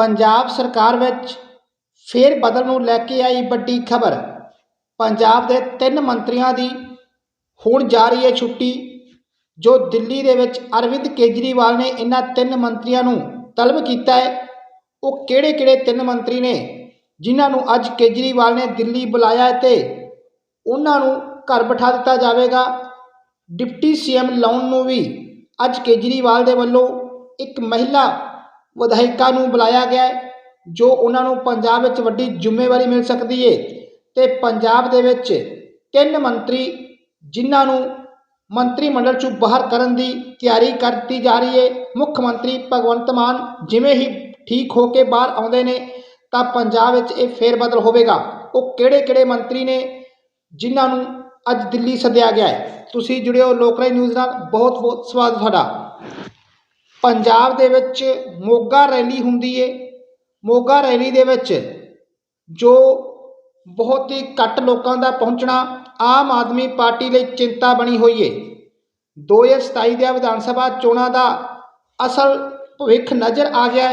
ਪੰਜਾਬ ਸਰਕਾਰ ਵਿੱਚ ਫੇਰ ਬਦਲ ਨੂੰ ਲੈ ਕੇ ਆਈ ਵੱਡੀ ਖਬਰ। ਪੰਜਾਬ ਦੇ ਤਿੰਨ ਮੰਤਰੀਆਂ ਦੀ ਹੁਣ ਜਾ ਰਹੀ ਹੈ ਛੁੱਟੀ, ਜੋ ਦਿੱਲੀ ਦੇ ਵਿੱਚ ਅਰਵਿੰਦ ਕੇਜਰੀਵਾਲ ਨੇ ਇਹਨਾਂ ਤਿੰਨ ਮੰਤਰੀਆਂ ਨੂੰ ਤਲਬ ਕੀਤਾ ਹੈ। ਉਹ ਕਿਹੜੇ ਕਿਹੜੇ ਤਿੰਨ ਮੰਤਰੀ ਨੇ, ਜਿਨ੍ਹਾਂ ਨੂੰ ਅੱਜ ਕੇਜਰੀਵਾਲ ਨੇ ਦਿੱਲੀ ਬੁਲਾਇਆ ਹੈ ਤੇ ਉਹਨਾਂ ਨੂੰ ਘਰ ਬਿਠਾ ਦਿੱਤਾ ਜਾਵੇਗਾ। ਡਿਪਟੀ ਸੀਐਮ ਲਾਉਣ ਨੂੰ ਵੀ ਅੱਜ ਕੇਜਰੀਵਾਲ ਦੇ ਵੱਲੋਂ ਇੱਕ ਮਹਿਲਾ ਵਿਧਾਇਕਾਂ ਨੂੰ ਬੁਲਾਇਆ ਗਿਆ ਹੈ, ਜੋ ਉਹਨਾਂ ਨੂੰ ਪੰਜਾਬ ਵਿੱਚ ਵੱਡੀ ਜ਼ਿੰਮੇਵਾਰੀ ਮਿਲ ਸਕਦੀ ਹੈ ਤੇ ਪੰਜਾਬ ਦੇ ਵਿੱਚ ਤਿੰਨ ਮੰਤਰੀ ਜਿਨ੍ਹਾਂ ਨੂੰ ਮੰਤਰੀ ਮੰਡਲ ਚੋਂ ਬਾਹਰ ਕਰਨ ਦੀ ਤਿਆਰੀ ਕਰਤੀ ਜਾ ਰਹੀ ਹੈ ਮੁੱਖ ਮੰਤਰੀ ਭਗਵੰਤ ਮਾਨ ਜਿਵੇਂ ਹੀ ਠੀਕ ਹੋ ਕੇ ਬਾਹਰ ਆਉਂਦੇ ਨੇ, ਤਾਂ ਪੰਜਾਬ ਵਿੱਚ ਇਹ ਫੇਰ ਬਦਲ ਹੋਵੇਗਾ। ਉਹ ਕਿਹੜੇ ਕਿਹੜੇ ਮੰਤਰੀ ਨੇ ਜਿਨ੍ਹਾਂ ਨੂੰ ਅੱਜ ਦਿੱਲੀ ਸੱਦਿਆ ਗਿਆ ਹੈ? ਤੁਸੀਂ ਜੁੜਿਓ ਲੋਕਰਾਈ ਨਿਊਜ਼ ਨਾਲ। ਬਹੁਤ ਬਹੁਤ ਸਵਾਗਤ ਤੁਹਾਡਾ। ਪੰਜਾਬ ਦੇ ਵਿੱਚ ਮੋਗਾ ਰੈਲੀ ਹੁੰਦੀ ਏ। ਮੋਗਾ ਰੈਲੀ ਦੇ ਵਿੱਚ ਜੋ ਬਹੁਤ ਹੀ ਘੱਟ ਲੋਕਾਂ ਦਾ ਪਹੁੰਚਣਾ ਆਮ ਆਦਮੀ ਪਾਰਟੀ ਲਈ ਚਿੰਤਾ ਬਣੀ ਹੋਈ ਏ। 2027 ਦੀਆਂ ਵਿਧਾਨ ਸਭਾ ਚੋਣਾਂ ਦਾ ਅਸਲ ਭਵਿੱਖ ਨਜ਼ਰ ਆ ਗਿਆ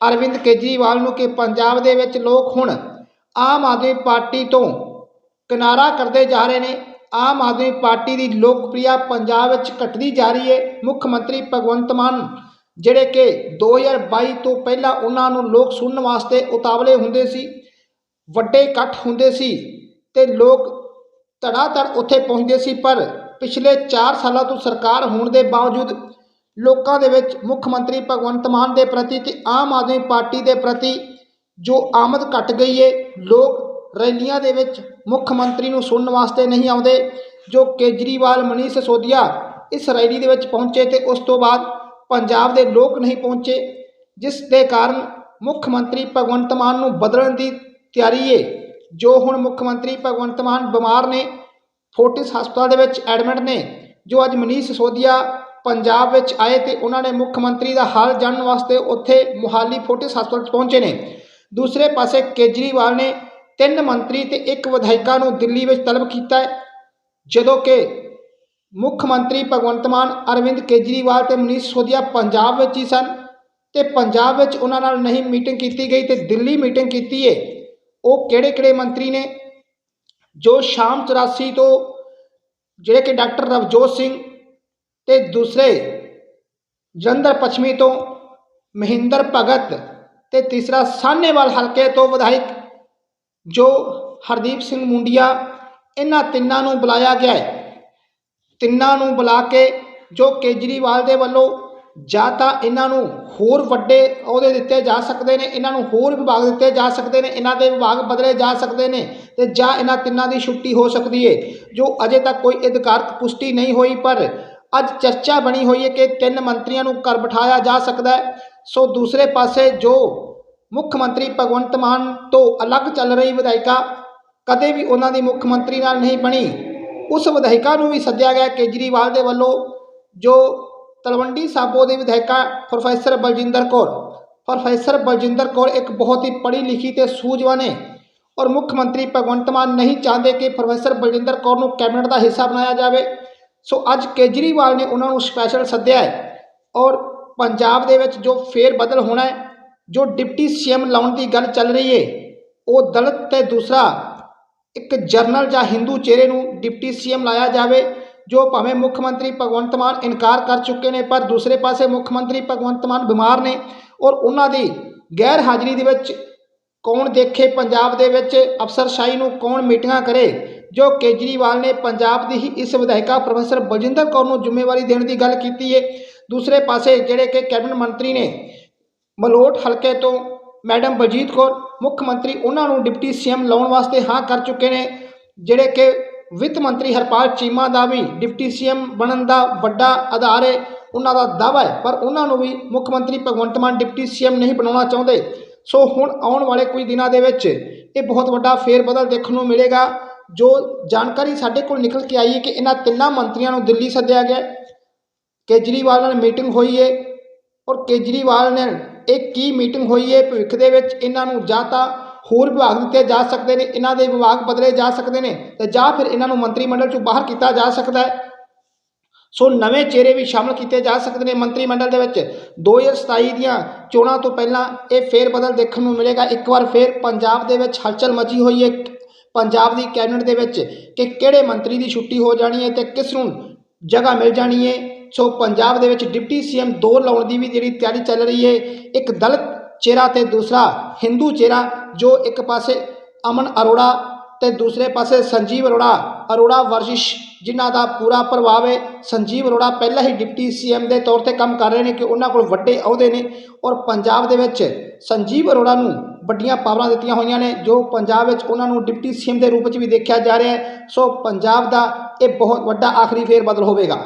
ਅਰਵਿੰਦ ਕੇਜਰੀਵਾਲ ਨੂੰ ਕਿ ਪੰਜਾਬ ਦੇ ਵਿੱਚ ਲੋਕ ਹੁਣ ਆਮ ਆਦਮੀ ਪਾਰਟੀ ਤੋਂ ਕਿਨਾਰਾ ਕਰਦੇ ਜਾ ਰਹੇ ਨੇ। ਆਮ ਆਦਮੀ ਪਾਰਟੀ ਦੀ ਲੋਕਪ੍ਰਿਯਤਾ ਪੰਜਾਬ ਵਿੱਚ ਘਟਦੀ ਜਾ ਰਹੀ ਹੈ ਮੁੱਖ ਮੰਤਰੀ ਭਗਵੰਤ ਮਾਨ ਜਿਹੜੇ ਕਿ 2022 ਤੋਂ ਪਹਿਲਾਂ ਉਹਨਾਂ ਨੂੰ ਲੋਕ ਸੁਣਨ ਵਾਸਤੇ ਉਤਾਵਲੇ ਹੁੰਦੇ ਸੀ, ਵੱਡੇ ਇਕੱਠ ਹੁੰਦੇ ਸੀ ਤੇ ਲੋਕ ਧੜਾ ਧੜ ਉੱਥੇ ਪਹੁੰਚਦੇ ਸੀ, ਪਰ ਪਿਛਲੇ 4 ਸਾਲਾਂ ਤੋਂ ਸਰਕਾਰ ਹੋਣ ਦੇ ਬਾਵਜੂਦ ਲੋਕਾਂ ਦੇ ਵਿੱਚ ਮੁੱਖ ਮੰਤਰੀ ਭਗਵੰਤ ਮਾਨ ਦੇ ਪ੍ਰਤੀ ਤੇ ਆਮ ਆਦਮੀ ਪਾਰਟੀ ਦੇ ਪ੍ਰਤੀ ਜੋ ਆਮਦ ਘਟ ਗਈ ਏ, ਲੋਕ ਰੈਲੀਆਂ ਦੇ ਵਿੱਚ ਮੁੱਖ ਮੰਤਰੀ ਨੂੰ ਸੁਣਨ ਵਾਸਤੇ ਨਹੀਂ ਆਉਂਦੇ, ਜੋ ਕੇਜਰੀਵਾਲ, ਮਨੀਸ਼ ਸਿਸੋਦੀਆ ਇਸ ਰੈਲੀ ਦੇ ਵਿੱਚ ਪਹੁੰਚੇ ਤੇ ਉਸ ਤੋਂ ਬਾਅਦ ਪੰਜਾਬ ਦੇ ਲੋਕ ਨਹੀਂ ਪਹੁੰਚੇ, ਜਿਸ ਦੇ ਕਾਰਨ ਮੁੱਖ ਮੰਤਰੀ ਭਗਵੰਤ ਮਾਨ ਨੂੰ ਬਦਲਣ ਦੀ ਤਿਆਰੀ ਏ, ਜੋ ਹੁਣ ਮੁੱਖ ਮੰਤਰੀ ਭਗਵੰਤ ਮਾਨ ਬਿਮਾਰ ਨੇ, ਫੋਰਟਿਸ ਹਸਪਤਾਲ ਦੇ ਵਿੱਚ ਐਡਮਿਟ ਨੇ, ਜੋ ਅੱਜ ਮਨੀਸ਼ ਸਿਸੋਦੀਆ ਪੰਜਾਬ ਵਿੱਚ ਆਏ ਤੇ ਉਹਨਾਂ ਨੇ ਮੁੱਖ ਮੰਤਰੀ ਦਾ ਹਾਲ ਜਾਣਨ ਵਾਸਤੇ ਉੱਥੇ ਮੁਹਾਲੀ ਫੋਰਟਿਸ ਹਸਪਤਾਲ 'ਚ ਪਹੁੰਚੇ ਨੇ। ਦੂਸਰੇ ਪਾਸੇ ਕੇਜਰੀਵਾਲ ਨੇ ਤਿੰਨ ਮੰਤਰੀ ਤੇ ਇੱਕ ਵਿਧਾਇਕਾ ਨੂੰ ਦਿੱਲੀ ਵਿੱਚ ਤਲਬ ਕੀਤਾ ਜਦੋਂ ਕਿ ਮੁੱਖ ਮੰਤਰੀ ਭਗਵੰਤ ਮਾਨ, ਅਰਵਿੰਦ ਕੇਜਰੀਵਾਲ ਤੇ ਮਨੀਸ਼ ਸਿਸੋਦੀਆ ਪੰਜਾਬ ਵਿੱਚ ਹੀ ਸਨ ਤੇ ਪੰਜਾਬ ਵਿੱਚ ਉਹਨਾਂ ਨਾਲ ਨਹੀਂ ਮੀਟਿੰਗ ਕੀਤੀ ਗਈ ਤੇ ਦਿੱਲੀ ਮੀਟਿੰਗ ਕੀਤੀ ਏ। ਉਹ ਕਿਹੜੇ ਕਿਹੜੇ ਮੰਤਰੀ ਨੇ? ਜੋ ਸ਼ਾਮ 84 ਤੋਂ ਜਿਹੜੇ ਕਿ ਡਾਕਟਰ ਰਵਜੋਤ ਸਿੰਘ ਤੇ ਦੂਸਰੇ ਜਲੰਧਰ ਪੱਛਮੀ ਤੋਂ ਮਹਿੰਦਰ ਭਗਤ ਤੇ ਤੀਸਰਾ ਸਾਹਨੇਵਾਲ ਹਲਕੇ ਤੋਂ ਵਿਧਾਇਕ ਜੋ ਹਰਦੀਪ ਸਿੰਘ ਮੁੰਡੀਆ, ਇਹਨਾਂ ਤਿੰਨਾਂ ਨੂੰ ਬੁਲਾਇਆ ਗਿਆ ਹੈ ਤਿੰਨਾਂ ਨੂੰ ਬੁਲਾ ਕੇ ਜੋ ਕੇਜਰੀਵਾਲ ਦੇ ਵੱਲੋਂ ਜਾਂ ਤਾਂ ਇਹਨਾਂ ਨੂੰ ਹੋਰ ਵੱਡੇ ਅਹੁਦੇ ਦਿੱਤੇ ਜਾ ਸਕਦੇ ਨੇ, ਇਹਨਾਂ ਨੂੰ ਹੋਰ ਵਿਭਾਗ ਦਿੱਤੇ ਜਾ ਸਕਦੇ ਨੇ, ਇਹਨਾਂ ਦੇ ਵਿਭਾਗ ਬਦਲੇ ਜਾ ਸਕਦੇ ਨੇ ਤੇ ਜਾਂ ਇਹਨਾਂ ਤਿੰਨਾਂ ਦੀ ਛੁੱਟੀ ਹੋ ਸਕਦੀ ਹੈ ਜੋ ਅਜੇ ਤੱਕ ਕੋਈ ਅਧਿਕਾਰਕ ਪੁਸ਼ਟੀ ਨਹੀਂ ਹੋਈ, ਪਰ ਅੱਜ ਚਰਚਾ ਬਣੀ ਹੋਈ ਹੈ ਕਿ ਤਿੰਨ ਮੰਤਰੀਆਂ ਨੂੰ ਘਰ ਬਿਠਾਇਆ ਜਾ ਸਕਦਾ ਹੈ। ਸੋ ਦੂਸਰੇ ਪਾਸੇ ਜੋ ਮੁੱਖ ਮੰਤਰੀ ਭਗਵੰਤ ਮਾਨ ਤੋਂ ਅਲੱਗ ਚੱਲ ਰਹੀ ਵਿਧਾਇਕਾ ਕਦੇ ਵੀ ਉਹਨਾਂ ਦੀ ਮੁੱਖ ਮੰਤਰੀ ਨਾਲ ਨਹੀਂ ਬਣੀ। ਉਸ ਵਿਧਾਇਕਾਂ ਨੂੰ ਵੀ ਸੱਦਿਆ ਗਿਆ ਕੇਜਰੀਵਾਲ ਦੇ ਵੱਲੋਂ, ਜੋ ਤਲਵੰਡੀ ਸਾਬੋ ਦੇ ਵਿਧਾਇਕਾ ਪ੍ਰੋਫੈਸਰ ਬਲਜਿੰਦਰ ਕੌਰ। ਪ੍ਰੋਫੈਸਰ ਬਲਜਿੰਦਰ ਕੌਰ ਇੱਕ ਬਹੁਤ ਹੀ ਪੜ੍ਹੀ ਲਿਖੀ ਤੇ ਸੂਝਵਾਨ ਹੈ ਔਰ ਮੁੱਖ ਮੰਤਰੀ ਭਗਵੰਤ ਮਾਨ ਨਹੀਂ ਚਾਹੁੰਦੇ ਕਿ ਪ੍ਰੋਫੈਸਰ ਬਲਜਿੰਦਰ ਕੌਰ ਨੂੰ ਕੈਬਨਿਟ ਦਾ ਹਿੱਸਾ ਬਣਾਇਆ ਜਾਵੇ। ਸੋ ਅੱਜ ਕੇਜਰੀਵਾਲ ਨੇ ਉਹਨਾਂ ਨੂੰ ਸਪੈਸ਼ਲ ਸੱਦਿਆ ਹੈ ਔਰ ਪੰਜਾਬ ਦੇ ਵਿੱਚ ਜੋ ਫੇਰ ਬਦਲ ਹੋਣਾ ਹੈ, ਜੋ ਡਿਪਟੀ ਸੀਐਮ ਲਾਉਣ ਦੀ ਗੱਲ ਚੱਲ ਰਹੀ ਹੈ, ਉਹ ਦਲਿਤ ਤੇ ਦੂਸਰਾ ਇੱਕ ਜਰਨਲ ਜਾਂ ਹਿੰਦੂ ਚਿਹਰੇ ਨੂੰ ਡਿਪਟੀ ਸੀਐਮ ਲਾਇਆ ਜਾਵੇ, ਜੋ ਭਾਵੇਂ ਮੁੱਖ ਮੰਤਰੀ ਭਗਵੰਤ ਮਾਨ ਇਨਕਾਰ ਕਰ ਚੁੱਕੇ ਨੇ, ਪਰ ਦੂਸਰੇ ਪਾਸੇ ਮੁੱਖ ਮੰਤਰੀ ਭਗਵੰਤ ਮਾਨ ਬਿਮਾਰ ਨੇ ਔਰ ਉਹਨਾਂ ਦੀ ਗੈਰ ਹਾਜ਼ਰੀ ਦੇ ਵਿੱਚ ਕੌਣ ਦੇਖੇ? ਪੰਜਾਬ ਦੇ ਵਿੱਚ ਅਫਸਰਸ਼ਾਹੀ ਨੂੰ ਕੌਣ ਮੀਟਿੰਗਾਂ ਕਰੇ? ਜੋ ਕੇਜਰੀਵਾਲ ਨੇ ਪੰਜਾਬ ਦੀ ਹੀ ਇਸ ਵਿਧਾਇਕਾ ਪ੍ਰੋਫੈਸਰ ਬਲਜਿੰਦਰ ਕੌਰ ਨੂੰ ਜ਼ਿੰਮੇਵਾਰੀ ਦੇਣ ਦੀ ਗੱਲ ਕੀਤੀ ਹੈ ਦੂਸਰੇ ਪਾਸੇ ਜਿਹੜੇ ਕਿ ਕੈਬਨਿਟ ਮੰਤਰੀ ਨੇ ਮਲੋਟ ਹਲਕੇ ਤੋਂ ਮੈਡਮ ਬਲਜੀਤ ਕੌਰ, ਮੁੱਖ ਮੰਤਰੀ ਉਹਨਾਂ ਨੂੰ ਡਿਪਟੀ ਸੀਐਮ ਲਾਉਣ ਵਾਸਤੇ ਹਾਂ ਕਰ ਚੁੱਕੇ ਨੇ, ਜਿਹੜੇ ਕਿ ਵਿੱਤ ਮੰਤਰੀ ਹਰਪਾਲ ਚੀਮਾ ਦਾ ਵੀ ਡਿਪਟੀ ਸੀਐਮ ਬਣਨ ਦਾ ਵੱਡਾ ਆਧਾਰ ਹੈ ਉਹਨਾਂ ਦਾ ਦਾਅਵਾ ਹੈ ਪਰ ਉਹਨਾਂ ਨੂੰ ਵੀ ਮੁੱਖ ਮੰਤਰੀ ਭਗਵੰਤ ਮਾਨ ਡਿਪਟੀ ਸੀਐਮ ਨਹੀਂ ਬਣਾਉਣਾ ਚਾਹੁੰਦੇ। ਸੋ ਹੁਣ ਆਉਣ ਵਾਲੇ ਕੁਝ ਦਿਨਾਂ ਦੇ ਵਿੱਚ ਇਹ ਬਹੁਤ ਵੱਡਾ ਫੇਰ ਬਦਲ ਦੇਖਣ ਨੂੰ ਮਿਲੇਗਾ, ਜੋ ਜਾਣਕਾਰੀ ਸਾਡੇ ਕੋਲ ਨਿਕਲ ਕੇ ਆਈ ਹੈ ਕਿ ਇਹਨਾਂ ਤਿੰਨਾਂ ਮੰਤਰੀਆਂ ਨੂੰ ਦਿੱਲੀ ਸੱਦਿਆ ਗਿਆ ਕੇਜਰੀਵਾਲ ਨਾਲ ਮੀਟਿੰਗ ਹੋਈ ਹੈ ਔਰ ਕੇਜਰੀਵਾਲ ਨੇ ਇਹ ਕੀ ਮੀਟਿੰਗ ਹੋਈ ਹੈ? ਭਵਿੱਖ ਦੇ ਵਿੱਚ ਇਹਨਾਂ ਨੂੰ ਜਾਂ ਤਾਂ ਹੋਰ ਵਿਭਾਗ ਦਿੱਤੇ ਜਾ ਸਕਦੇ ਨੇ, ਇਹਨਾਂ ਦੇ ਵਿਭਾਗ ਬਦਲੇ ਜਾ ਸਕਦੇ ਨੇ ਤੇ ਜਾਂ ਫਿਰ ਇਹਨਾਂ ਨੂੰ ਮੰਤਰੀ ਮੰਡਲ ਚੋਂ ਬਾਹਰ ਕੀਤਾ ਜਾ ਸਕਦਾ ਹੈ। ਸੋ ਨਵੇਂ ਚਿਹਰੇ ਵੀ ਸ਼ਾਮਲ ਕੀਤੇ ਜਾ ਸਕਦੇ ਨੇ ਮੰਤਰੀ ਮੰਡਲ ਦੇ ਵਿੱਚ। 2027 ਦੀਆਂ ਚੋਣਾਂ ਤੋਂ ਪਹਿਲਾਂ ਇਹ ਫੇਰ ਬਦਲ ਦੇਖਣ ਨੂੰ ਮਿਲੇਗਾ। ਇੱਕ ਵਾਰ ਫੇਰ ਪੰਜਾਬ ਦੇ ਵਿੱਚ ਹਲਚਲ ਮਚੀ ਹੋਈ ਹੈ। ਪੰਜਾਬ ਦੀ ਕੈਬਨਿਟ ਦੇ ਵਿੱਚ ਕਿ ਕਿਹੜੇ ਮੰਤਰੀ ਦੀ ਛੁੱਟੀ ਹੋ ਜਾਣੀ ਹੈ ਤੇ ਕਿਸ ਨੂੰ ਜਗ੍ਹਾ ਮਿਲ ਜਾਣੀ ਹੈ। ਸੋ ਪੰਜਾਬ ਦੇ ਵਿੱਚ ਡਿਪਟੀ ਸੀਐਮ ਦੋ ਲਾਉਣ ਦੀ ਵੀ ਜਿਹੜੀ ਤਿਆਰੀ ਚੱਲ ਰਹੀ ਹੈ। ਇੱਕ ਦਲਿਤ ਚਿਹਰਾ ਤੇ ਦੂਸਰਾ ਹਿੰਦੂ ਚਿਹਰਾ, ਜੋ ਇੱਕ ਪਾਸੇ ਅਮਨ ਅਰੋੜਾ ਤੇ ਦੂਸਰੇ ਪਾਸੇ ਸੰਜੀਵ ਅਰੋੜਾ ਅਰੋੜਾ ਵਰਜਿਸ਼, ਜਿਨ੍ਹਾਂ ਦਾ ਪੂਰਾ ਪ੍ਰਭਾਵ ਹੈ। ਸੰਜੀਵ ਅਰੋੜਾ ਪਹਿਲਾਂ ਹੀ ਡਿਪਟੀ ਸੀਐਮ ਦੇ ਤੌਰ ਤੇ ਕੰਮ ਕਰ ਰਹੇ ਨੇ ਕਿ ਉਹਨਾਂ ਕੋਲ ਵੱਡੇ ਅਹੁਦੇ ਨੇ ਔਰ ਪੰਜਾਬ ਦੇ ਵਿੱਚ ਸੰਜੀਵ ਅਰੋੜਾ ਨੂੰ ਵੱਡੀਆਂ ਪਾਵਰਾਂ ਦਿੱਤੀਆਂ ਹੋਈਆਂ ਨੇ, ਜੋ ਪੰਜਾਬ ਵਿੱਚ ਉਹਨਾਂ ਨੂੰ ਡਿਪਟੀ ਸੀਐਮ ਦੇ ਰੂਪ ਵਿੱਚ ਵੀ ਦੇਖਿਆ ਜਾ ਰਿਹਾ ਹੈ। ਸੋ ਪੰਜਾਬ ਦਾ ਇਹ ਬਹੁਤ ਵੱਡਾ ਆਖਰੀ ਫੇਰ ਬਦਲ ਹੋਵੇਗਾ।